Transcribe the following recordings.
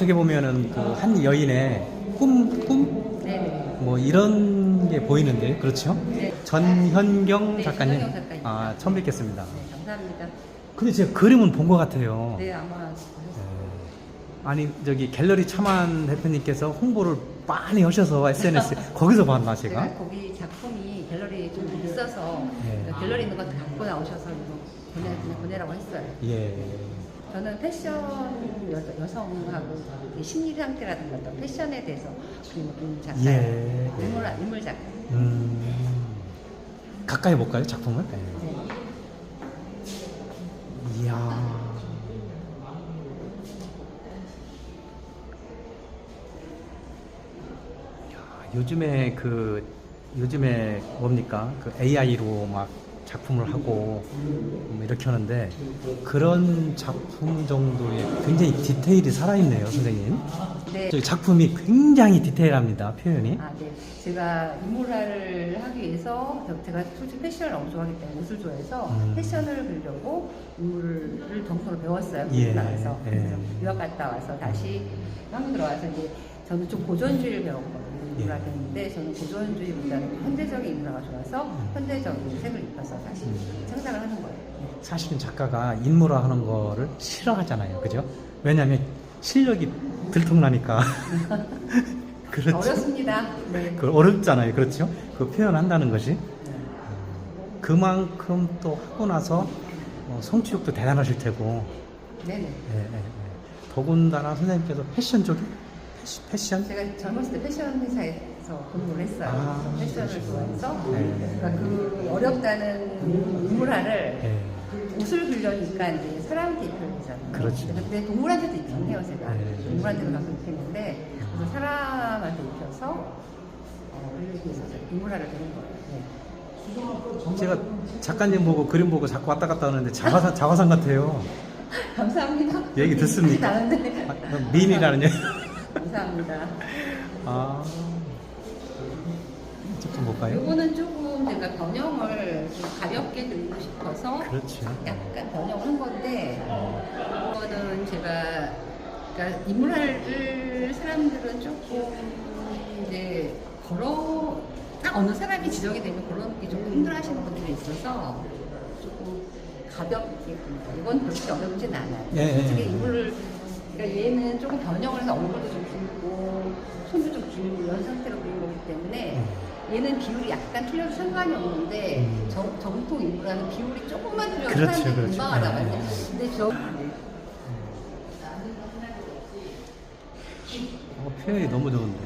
어떻게 보면은 그 한 여인의 꿈, 꿈? 네네. 뭐 이런 게 보이는데, 그렇죠? 네. 전현경 네, 작가님. 전현경 작가님. 아, 처음 뵙겠습니다. 네, 감사합니다. 근데 제가 그림은 본 것 같아요. 네, 아마 네. 아니, 저기 갤러리 차만 대표님께서 홍보를 많이 하셔서 SNS 거기서 봤나, 제가 제가? 거기 작품이 갤러리에 좀 있어서 네. 갤러리 있는 거 갖고 나오셔서 이거 보내, 그냥 보내라고 했어요. 예. 저는 패션 여, 여성하고 이 심리 상태라든가 어떤 패션에 대해서 좀 작가, 예. 인물, 인물 작가. 음. 가까이 볼까요, 작품을? 네. 네. 이야. 야, 요즘에 그 요즘에 뭡니까 그 AI로 막 작품을 하고 뭐 이렇게 하는데 그런 작품 정도의 굉장히 디테일이 살아있네요, 선생님. 네. 저기 작품이 굉장히 디테일합니다, 표현이. 아, 네. 제가 인물화를 하기 위해서 저- 제가 솔직히 패션을 너무 좋아하기 때문에 옷을 좋아해서 음. 패션을 그리려고 인물을 정서로 배웠어요. 예, 나가서 예. 유학 갔다 와서 다시 한국 들어와서 이제 저는 좀 고전주의를 배웠거든요. 예. 했는데 저는 고전주의보다는 현대적인 인물화가 좋아서 현대적인 색을 입혀서 다시 음. 창작을 하는 거예요. 네. 사실은 작가가 인물화 하는 거를 싫어하잖아요. 그죠? 왜냐하면 실력이 들통나니까. 그렇죠. 어렵습니다. 네. 그 어렵잖아요. 그렇죠? 그 표현한다는 것이. 그만큼 또 하고 나서 어, 성취욕도 대단하실 테고. 네네. 예, 예, 예. 더군다나 선생님께서 패션 쪽이? 패시- 패션? 제가 젊었을 때 패션 회사에서 근무를 했어요. 아, 패션을. 좋아해서 네. 그러니까 그 어렵다는 인물화를 예. 옷을 빌려니까 이제 사람한테 입혀야 되잖아요. 그렇죠. 근데 동물한테도 입긴 해요, 제가. 네. 동물한테도 가끔 입히는데 그래서 사람한테 입혀서 어, 인물화를 되는 거예요. 네. 제가 작가님 보고 그림 보고 자꾸 왔다 갔다 하는데 자화상, 자화상 같아요. 감사합니다. 얘기 듣습니까? 아, 미인이라는 얘기. 감사합니다. 아. 좀 볼까요? 이거는 조금 제가 변형을 좀 가볍게 그리고 싶어서 그렇죠. 약간 변형을 한 건데 이거는 제가 그러니까 인물화를 사람들은 조금 이제 걸어 딱 어느 사람이 지정이 되면 그런 게 조금 힘들어하시는 분들이 있어서 조금 가볍게. 이건 그렇게 어렵진 않아요. 예, 예, 예. 인물을 그러니까 얘는 조금 변형을 해서 얼굴도 좀 길고 손도 좀 길고 이런 상태로 그린 거기 때문에 얘는 비율이 약간 틀려도 상관이 없는데 음. 정, 정통 인물하는 비율이 조금만 틀려도 그렇죠, 사람들이 그렇죠. 알아봐요. 네. 근데 저 어, 표현이 너무 좋은데.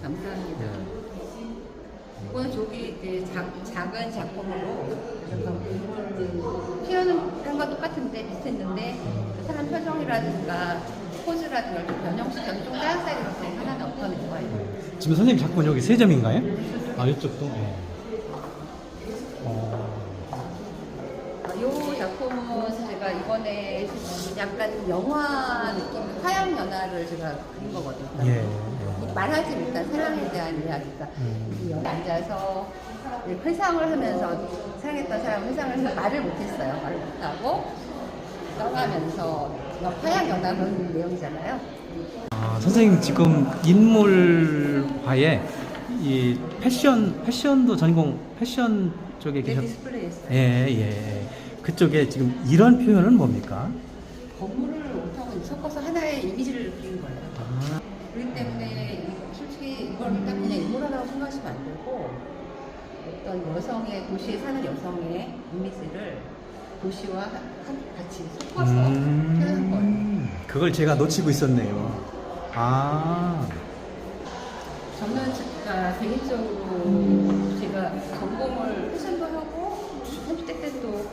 감사합니다. 네. 이거는 저기 이제 작, 작은 작품으로 그래서 표현은 한과 똑같은데 비슷했는데 그 사람 표정이라든가 포즈라든가 좀 변형시켜서 좀 따뜻하게 이렇게 하나 엎어낸 거예요. 지금 선생님 작품 여기 세 점인가요? 아, 이쪽도? 네. 어, 이 작품은 제가 이번에 약간 영화 느낌, 화양 연화를 제가 그린 거거든요. 예. 이 말하지 못한 사랑에 대한 이야기가 음. 이 여기 앉아서 회상을 하면서 사랑했던 사람 회상을 해서 말을 못했어요. 말을 못하고 떠가면서 화양 연화 그런 내용이잖아요. 아, 선생님 지금 인물화에 이 패션, 패션도 전공, 패션 쪽에 네, 계셨, 디스플레이 했어요. 예, 예. 그쪽에 지금 이런 표현은 뭡니까? 건물을 옷하고 섞어서 하나의 이미지를 그린 거예요. 아, 그렇기 때문에 이- 솔직히 이걸 딱 그냥 인물화라고 생각하시면 안 되고 어떤 여성의 도시에 사는 여성의 이미지를 도시와 하- 하- 같이 섞어서 표현한 거예요. 음, 그걸 제가 놓치고 있었네요. 아, 저는 진짜 개인적으로 제가 전공을 패션도 하고 30대 때도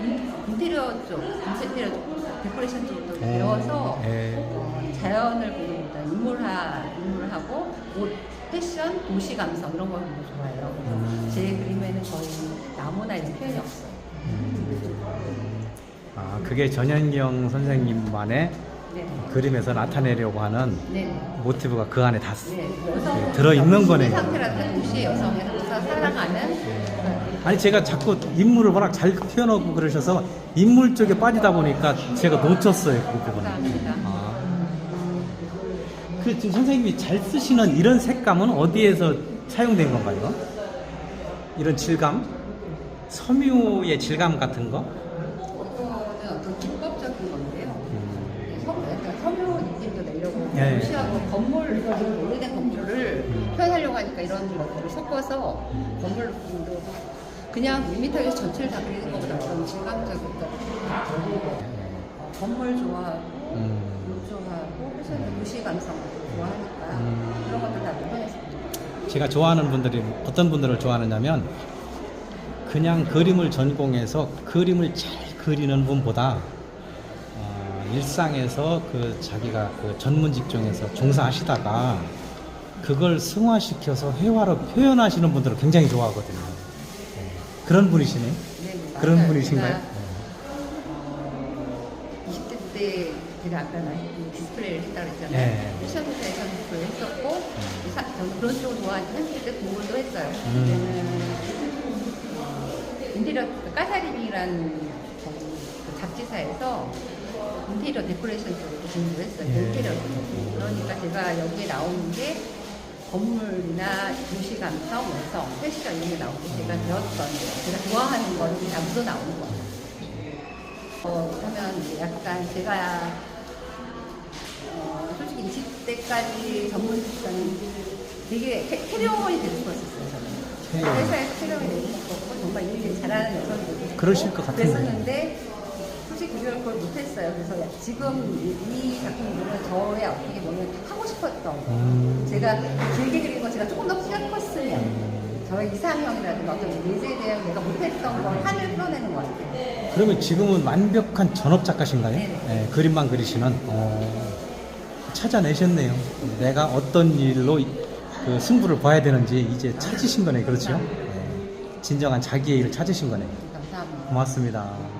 인- 인테리어 쪽, 인테리어 쪽, 데코레이션 쪽도 어, 배워서 예. 어, 자연을 보는보다 인물화, 인물하고 옷, 패션, 도시 감성 이런 걸 너무 좋아해요. 그래서 음. 제 그림에는 거의 나무나 이런 표현이 없어요. 아, 그게 전현경 선생님만의 네. 그림에서 나타내려고 하는 네. 모티브가 그 안에 다 쓰- 네. 네, 들어있는 거네요. 사랑하는 아니 제가 자꾸 인물을 워낙 잘 표현하고 그러셔서 인물 쪽에 빠지다 보니까 제가 놓쳤어요 그 부분을. 감사합니다. 아, 그 지금 선생님이 잘 쓰시는 이런 색감은 어디에서 사용된 건가요? 이런 질감? 섬유의 질감 같은 거? 이거는 어떤 기법적인 건데요. 음. 섬, 약간 섬유 느낌도 내려고 예, 예. 무시하고 건물 오래된 건물을 음. 표현하려고 하니까 이런 것들을 섞어서 건물 느낌도 그냥 1m에서 전체를 다 그리는 것보다 어떤 질감적인 것 건물 좋아하고 음. 물 좋아하고 그래서 도시 감성 좋아하니까 음. 그런 것들 다 표현했습니다. 제가 좋아하는 분들이 어떤 분들을 좋아하느냐면 그냥 그림을 전공해서 그림을 잘 그리는 분보다 어, 일상에서 그 자기가 그 전문 직종에서 종사하시다가 그걸 승화시켜서 회화로 표현하시는 분들을 굉장히 좋아하거든요. 네. 그런 분이시네. 네, 그런. 분이신가요? 제가 20대 때 제가 아까 말했던 디스플레이를 했다고 했잖아요. 네. 패션 디자이너 디스플레이 했었고 음. 사- 저는 그런 쪽으로 좋아하니까 30대 공부도 했어요. 음. 인테리어 그 까사리빙이라는 그 잡지사에서 인테리어 데코레이션 쪽으로 공부를 했어요. 예. 인테리어 쪽. 그러니까 제가 여기에 나오는 게 건물이나 도시 감성, 여성, 패션 이런 게 나오고 제가 배웠던 거, 제가 좋아하는 거는 다 묻어 나오는 거예요. 어, 그러면 약간 제가 어, 솔직히 20대까지 전문 직장이 되게 캐- 캐리어원이 되고 싶었었어요. 회사에서 캐리어원이 되고 싶었고 정말 일 잘하는 여성이 되고 싶고 그러실 것 같은데. 그랬었는데 솔직히 그걸 그걸 못했어요. 그래서 지금 이, 보면 저의 어떻게 보면 하고 싶었던 거. 음. 제가 길게 그린 거 제가 조금 더 키가 컸으면 음. 저의 이상형이라든가 어떤 예제에 대한 내가 못했던 걸 한을 풀어내는 것 같아요. 그러면 지금은 완벽한 전업 작가신가요? 네네. 네, 그림만 그리시는. 어, 찾아내셨네요. 내가 어떤 일로 이- 그 승부를 봐야 되는지 이제 찾으신 거네, 그렇죠? 네, 진정한 자기의 일을 찾으신 거네. 감사합니다. 고맙습니다.